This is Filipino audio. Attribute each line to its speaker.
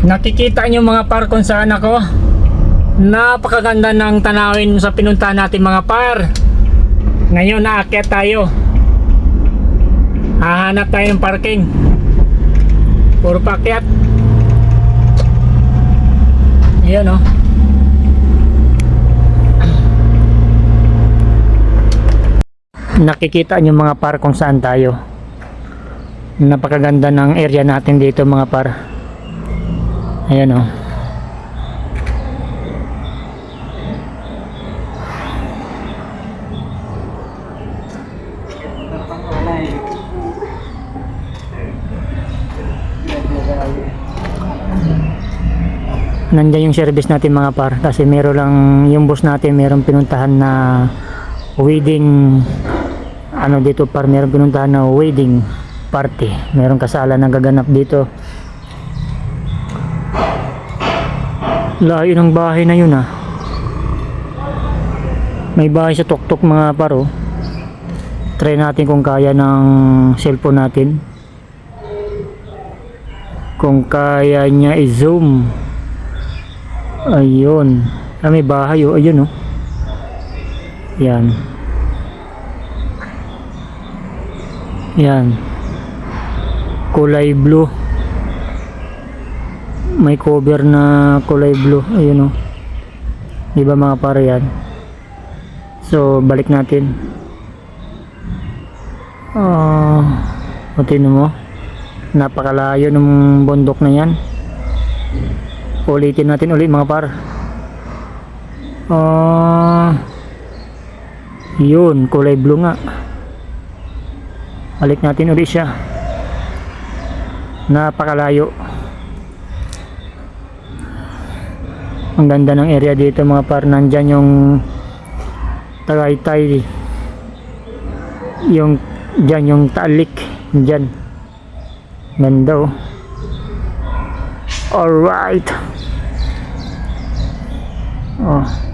Speaker 1: Nakikita nyo mga par kung saan ako. Napakaganda ng tanawin sa pinuntahan natin mga par. Ngayon naakyat tayo. Hahanap tayo ng parking. Puro pakyat. Ayan oh. Nakikita nyo mga par kung saan tayo. Napakaganda ng area natin dito mga par. Ayan oh. Nandiyan yung service natin mga par. Kasi meron lang yung boss natin meron pinuntahan na wedding. Ano dito par? Meron pinuntahan na wedding party. Meron kasala na gaganap dito layo ng bahay na yun ah. May bahay sa tuktok mga paro. Try natin kung kaya ng cellphone natin. Kung kaya niya i-zoom. Ayun. Ah, may bahay oh. Ayun oh. Yan. Yan. Kulay blue may cover na kulay blue. Ayun oh. Di ba mga pare yan? So balik natin. Ah uh, tingnan mo. Napakalayo ng bundok na yan. Ulitin natin ulit mga par. Ah yun kulay blue nga. Balik natin ulit siya. Napakalayo ang ganda ng area dito mga par. Nandyan yung Tagaytay. Yung dyan yung Taalik. Dyan. Ganda oh. Alright. Oh